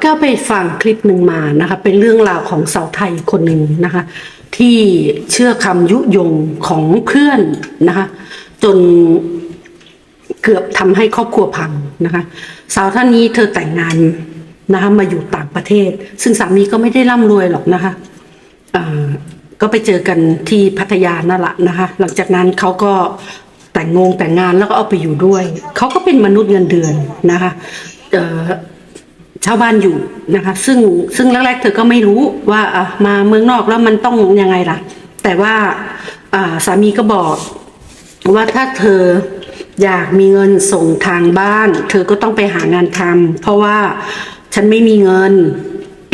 แล้วก็ไปฟังคลิปหนึ่งมานะคะ เป็นเรื่องราวของสาวไทยคนหนึ่งนะคะ ที่เชื่อคำยุยงของเพื่อนนะคะ จนเกือบทำให้ครอบครัวพังนะคะ สาวท่านนี้เธอแต่งงานนะคะมาอยู่ต่างประเทศ ซึ่งสามีก็ไม่ได้ร่ำรวยหรอกนะคะก็ไปเจอกันที่พัทยานั่นแหละนะคะ หลังจากนั้นเขาก็แต่งงงแต่งงานแล้วก็เอาไปอยู่ด้วย เขาก็เป็นมนุษย์เงินเดือนนะคะเอ่อ ชาวบ้านอยู่นะคะ ซึ่งซึ่งแรกๆเธอก็ไม่รู้ว่าอะมาเมืองนอกแล้วมันต้องยังไงล่ะ แต่ว่าอ่าสามีก็บอกว่าถ้าเธออยากมีเงินส่งทางบ้าน เธอก็ต้องไปหางานทำเพราะว่าฉันไม่มีเงิน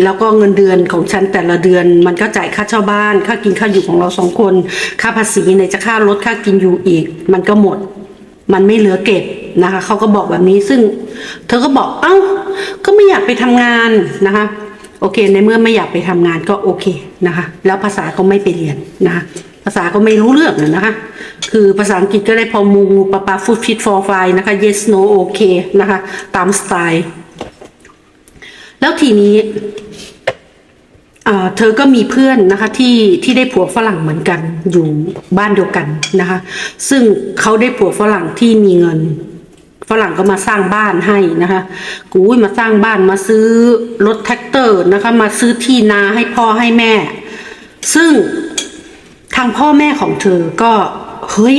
แล้วก็เงินเดือนของฉันแต่ละเดือน มันก็จ่ายค่าเช่าบ้าน ค่ากินค่าอยู่ของเราสองคน ค่าภาษีในจะค่ารถค่ากินอยู่อีก มันก็หมด มันไม่เหลือเก็บนะคะเขาก็บอกแบบนี้ซึ่ง เธอก็บอกเอ้า ก็ไม่อยากไปทำงานนะคะ โอเค ในเมื่อไม่อยากไปทำงานก็โอเคนะคะ แล้วภาษาก็ไม่ไปเรียนนะคะ ภาษาก็ไม่รู้เรื่องเลยนะคะ คือภาษาอังกฤษก็ได้พอมูงูปะปาฟูดฟิตฟอร์ไฟนะคะ yes no โอเคนะคะ ตามสไตล์ แล้วทีนี้เธอก็มีเพื่อนนะคะที่ที่ได้ผัวฝรั่งเหมือนกันอยู่บ้านเดียวกันนะคะ ซึ่งเขาได้ผัวฝรั่งที่มีเงิน ฝรั่งก็มาสร้างบ้านให้นะคะกูมาสร้างบ้านมาซื้อรถแท็กเตอร์นะคะ มาซื้อที่นาให้พ่อให้แม่ ซึ่งทางพ่อแม่ของเธอก็เฮ้ย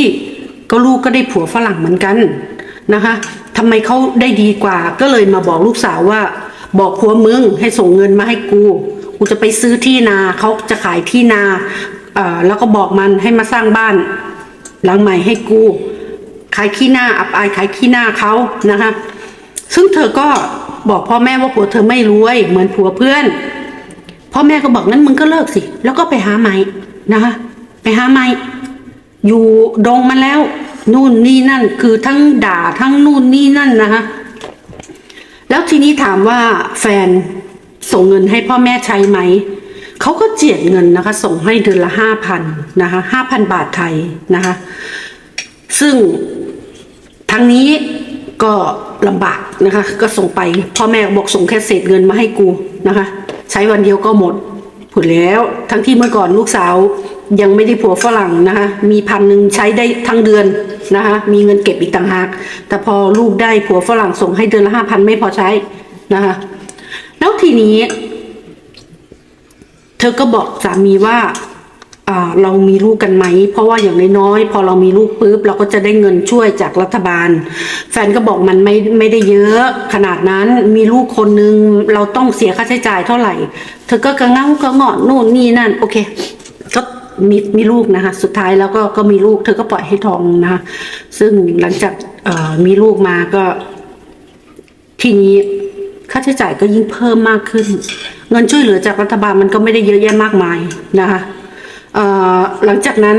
ก็ลูกก็ได้ผัวฝรั่งเหมือนกันนะคะทำไมเขาได้ดีกว่า ก็เลยมาบอกลูกสาวว่า บอกผัวมึงให้ส่งเงินมาให้กูกูจะไปซื้อที่นาเขาจะขายที่นาอ่อแล้วก็บอกมันให้มาสร้างบ้านหลังใหม่ให้กู ขายขี้หน้าอับอายขายขี้หน้าเขานะคะ ซึ่งเธอก็บอกพ่อแม่ว่าผัวเธอไม่รวย เหมือนผัวเพื่อนพ่อแม่ก็บอกงั้นมึงก็เลิกสิ แล้วก็ไปหาใหม่นะคะ ไปหาใหม่อยู่ดงมาแล้ว นู่นนี่นั่น คือทั้งด่าทั้งนู่นนี่นั่นนะคะแล้วทีนี้ถามว่าแฟนส่งเงินให้พ่อแม่ใช้ไหม เขาก็เจียดเงินนะคะ ส่งให้เดือนละห้าพันนะคะห้าพันบาทไทยนะคะ ซึ่ง ทางนี้ก็ลำบากนะคะ ก็ส่งไปพ่อแม่บอกส่งแค่เศษเงินมาให้กูนะคะ ใช้วันเดียวก็หมดผลแล้ว ทั้งที่เมื่อก่อนลูกสาวยังไม่ได้ผัวฝรั่งนะคะ มีพันหนึ่งใช้ได้ทั้งเดือนนะคะ มีเงินเก็บอีกต่างหาก แต่พอลูกได้ผัวฝรั่งส่งให้เดือนละห้าพันไม่พอใช้นะคะ แล้วทีนี้ เธอก็บอกสามีว่า เรามีลูกกันไหม เพราะว่าอย่างน้อยๆพอเรามีลูกปุ๊บเราก็จะได้เงินช่วยจากรัฐบาล แฟนก็บอกมันไม่ไม่ได้เยอะขนาดนั้นมีลูกคนนึงเราต้องเสียค่าใช้จ่ายเท่าไหร่ เธอก็กระเง้ากระงอนนู่นนี่นั่น โอเค ก็มีมีลูกนะคะ สุดท้ายแล้วก็ก็มีลูก เธอก็ปล่อยให้ท้องนะคะซึ่งหลังจากมีลูกมาก็ ทีนี้ค่าใช้จ่ายก็ยิ่งเพิ่มมากขึ้น เงินช่วยเหลือจากรัฐบาลมันก็ไม่ได้เยอะแยะมากมายนะคะ หลังจากนั้น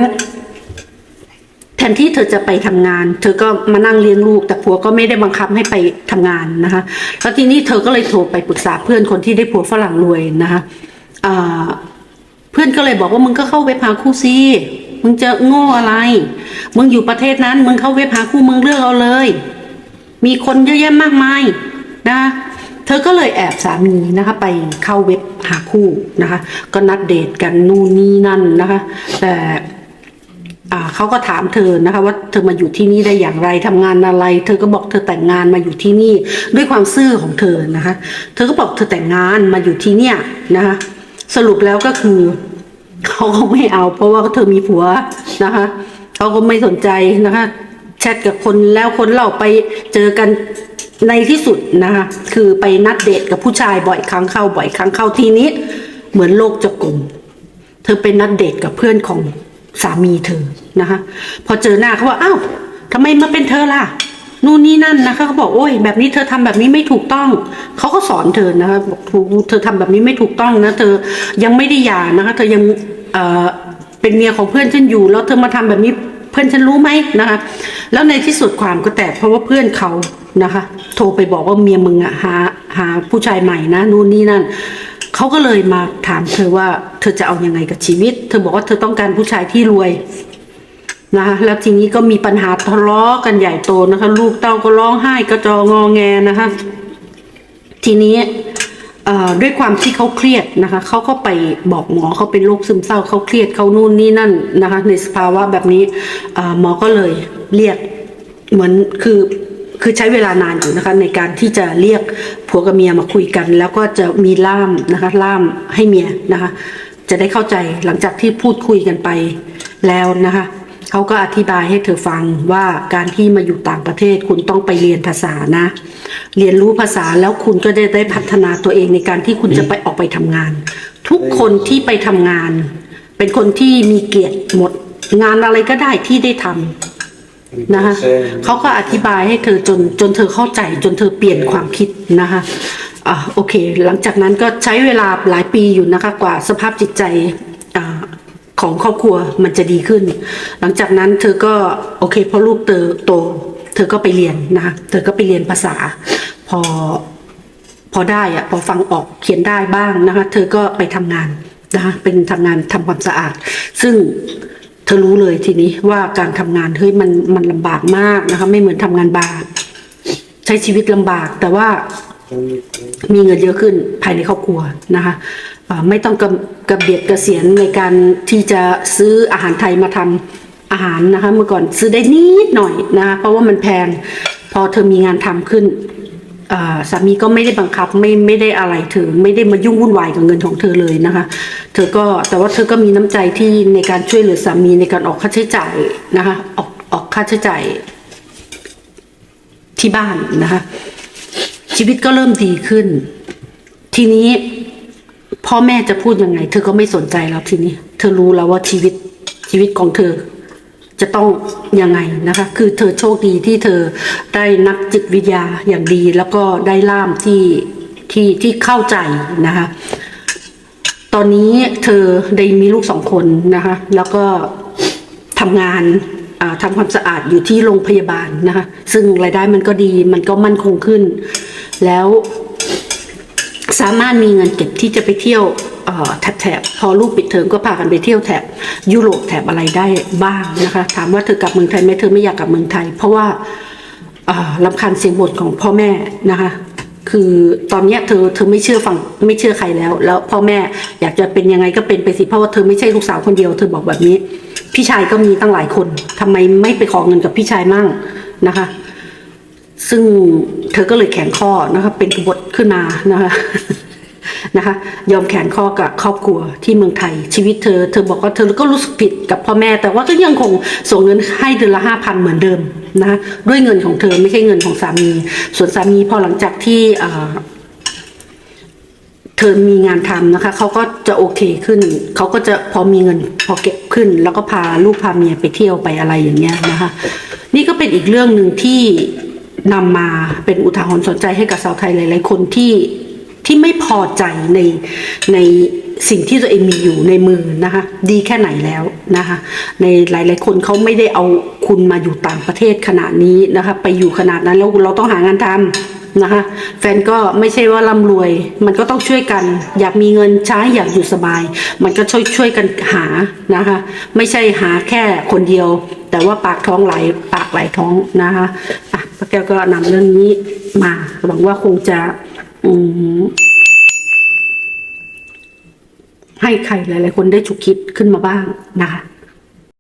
แทนที่เธอจะไปทำงาน เธอก็มานั่งเลี้ยงลูก แต่ผัวก็ไม่ได้บังคับให้ไปทำงานนะคะ แล้วทีนี้เธอก็เลยโทรไปปรึกษาเพื่อนคนที่ได้ผัวฝรั่งรวยนะคะเพื่อนก็เลยบอกว่ามึงก็เข้าเว็บหาคู่ซิมึงจะโง่อะไร มึงอยู่ประเทศนั้น มึงเข้าเว็บหาคู่มึงเลือกเอาเลย มีคนเยอะแยะมากมายนะ เธอก็เลยแอบสามีนะคะไปเข้าเว็บหาคู่นะคะ ก็นัดเดทกันนู่นนี่นั่นนะคะ แต่เขาก็ถามเธอนะคะว่าเธอมาอยู่ที่นี่ได้อย่างไรทำงานอะไร เธอก็บอกเธอแต่งงานมาอยู่ที่นี่ด้วยความซื่อของเธอนะคะ เธอก็บอกเธอแต่งงานมาอยู่ที่เนี่ยนะคะ สรุปแล้วก็คือเขาก็ไม่เอา เพราะว่าเธอมีผัวนะคะเขาก็ไม่สนใจนะคะแชทกับคนแล้วคนเราไปเจอกัน ในที่สุดนะคะคือไปนัดเดทกับผู้ชายบ่อยครั้งเข้าบ่อยครั้งเข้าทีนี้ เหมือนโลกจะกลม เธอเป็นนัดเดทกับเพื่อนของสามีเธอนะคะพอเจอหน้าเขาว่าอ้าวทำไมมาเป็นเธอล่ะนู่นนี่นั่นนะคะเขาบอกโอ้ยแบบนี้เธอทำแบบนี้ไม่ถูกต้องเขาก็สอนเธอนะคะบอกเธอทำแบบนี้ไม่ถูกต้องนะเธอยังไม่ได้หย่านะคะ เธอยังเอ่อเป็นเมียของเพื่อนฉันอยู่ แล้วเธอมาทำแบบนี้เพื่อนฉันรู้ไหมนะคะ แล้วในที่สุดความก็แตกเพราะว่าเพื่อนเขา นะคะ โทรไปบอกว่าเมียมึงอะหาหาผู้ชายใหม่นะนู่นนี่นั่นเขาก็เลยมาถามเธอว่า เธอจะเอาอยังไงกับชีวิต เธอบอกว่าเธอต้องการผู้ชายที่รวยนะคะแล้วทีนี้ก็มีปัญหาทะเลาะกันใหญ่โตนะคะ ลูกเต้าก็ร้องไห้กระจองงอแงนะคะ ทีนี้ด้วยความที่เขาเครียดนะคะเขาก็ไปบอกหมอเขาเป็นโรคซึมเศร้าเขาเครียดเขานู่นนี่นั่นนะคะ ในสภาวะแบบนี้หมอก็เลยเรียกเหมือนคือ คือใช้เวลานานอยู่นะคะในการที่จะเรียกผัวกับเมียมาคุยกัน แล้วก็จะมีล่ามนะคะล่ามให้เมียนะคะ จะได้เข้าใจหลังจากที่พูดคุยกันไปแล้วนะคะเขาก็อธิบายให้เธอฟังว่าการที่มาอยู่ต่างประเทศคุณต้องไปเรียนภาษานะ เรียนรู้ภาษาแล้วคุณก็ได้ได้พัฒนาตัวเองในการที่คุณจะไปออกไปทำงาน ทุกคนที่ไปทำงาน เป็นคนที่มีเกียรติหมด งานอะไรก็ได้ที่ได้ทำ นะคะเขาก็อธิบายให้เธอจนจนเธอเข้าใจจนเธอเปลี่ยนความคิดนะคะอ่าโอเค หลังจากนั้นก็ใช้เวลาหลายปีอยู่นะคะกว่าสภาพจิตใจอ่าของครอบครัวมันจะดีขึ้น หลังจากนั้นเธอก็โอเคพอลูกเตอโต เธอก็ไปเรียนนะคะเธอก็ไปเรียนภาษา พอพอได้อะพอฟังออกเขียนได้บ้างนะคะ เธอก็ไปทำงานนะคะเป็นทำงานทำความสะอาด ซึ่งเธอรู้เลยทีนี้ว่าการทำงานเฮ้ยมันมันลำบากมากนะคะ ไม่เหมือนทำงานบาร์ใช้ชีวิตลำบาก แต่ว่ามีเงินเยอะขึ้นภายในครอบครัวนะคะไม่ต้องกระกระเบียดกระเสียนในการที่จะซื้ออาหารไทยมาทำอาหารนะคะ เมื่อก่อนซื้อได้นิดหน่อยนะคะเพราะว่ามันแพงพอเธอมีงานทำขึ้น สามีก็ไม่ได้บังคับไม่ไม่ได้อะไรเธอไม่ได้มายุ่งวุ่นวายกับเงินของเธอเลยนะคะ เธอก็แต่ว่าเธอก็มีน้ำใจที่ในการช่วยเหลือสามีในการออกค่าใช้จ่ายนะคะ ออกออกค่าใช้จ่ายที่บ้านนะคะ ชีวิตก็เริ่มดีขึ้น ทีนี้พ่อแม่จะพูดยังไง เธอก็ไม่สนใจแล้วทีนี้ เธอรู้แล้วว่าชีวิตชีวิตของเธอ จะต้องยังไงนะคะ คือเธอโชคดีที่เธอได้นักจิตวิทยาอย่างดี แล้วก็ได้ล่ามที่ที่ที่เข้าใจนะคะ ตอนนี้เธอได้มีลูกสองคนนะคะ แล้วก็ทำงานทำความสะอาดอยู่ที่โรงพยาบาลนะคะ ซึ่งรายได้มันก็ดีมันก็มั่นคงขึ้น แล้วสามารถมีเงินเก็บที่จะไปเที่ยว แถบพอลูกปิดเทอมก็พากันไปเที่ยวแถบยุโรปแถบอะไรได้บ้างนะคะ ถามว่าเธอกลับเมืองไทยไหมเธอไม่อยากกลับเมืองไทย เพราะว่าลำคาญเสียงบ่นของพ่อแม่นะคะคือตอนเนี้ยเธอเธอไม่เชื่อฟังไม่เชื่อใครแล้ว แล้วพ่อแม่อยากจะเป็นยังไงก็เป็นไปสิเพราะว่าเธอไม่ใช่ลูกสาวคนเดียว เธอบอกแบบนี้ พี่ชายก็มีตั้งหลายคนทำไมไม่ไปขอเงินกับพี่ชายมั่งนะคะ ซึ่งเธอก็เลยแข็งข้อนะคะเป็นกบฏขึ้นมานะคะ นะคะยอมแข็งข้อกับครอบครัวที่เมืองไทย ชีวิตเธอ เธอบอกว่าเธอก็รู้สึกผิดกับพ่อแม่ แต่ว่าก็ยังคงส่งเงินให้เดือนละห้าพันเหมือนเดิมนะะด้วยเงินของเธอไม่ใช่เงินของสามี ส่วนสามีพอหลังจากที่เธอมีงานทำนะคะเขาก็จะโอเคขึ้นเขาก็จะพอมีเงินพอเก็บขึ้น แล้วก็พาลูกพาเมียไปเที่ยวไปอะไรอย่างเงี้ยนะคะนี่ก็เป็นอีกเรื่องหนึ่งที่นำมาเป็นอุทาหรณ์สนใจให้กับสาวไทยหลาย ๆ คนที่ ที่ไม่พอใจในในสิ่งที่ตัวเองมีอยู่ในมือนะคะ ดีแค่ไหนแล้วนะคะ ในหลายๆคนเขาไม่ได้เอาคุณมาอยู่ต่างประเทศขนาดนี้นะคะ ไปอยู่ขนาดนั้นแล้วเราต้องหางานทำนะคะ แฟนก็ไม่ใช่ว่าร่ำรวย มันก็ต้องช่วยกัน อยากมีเงินใช้อยากอยู่สบาย มันก็ช่วยช่วยกันหานะคะ ไม่ใช่หาแค่คนเดียว แต่ว่าปากท้องไหลปากไหลท้องนะคะอะป้าแก้วก็นำเรื่องนี้มาหวังว่าคงจะ อืมให้ใครหลาย ๆ คนได้ฉุกคิดขึ้นมาบ้างนะคะ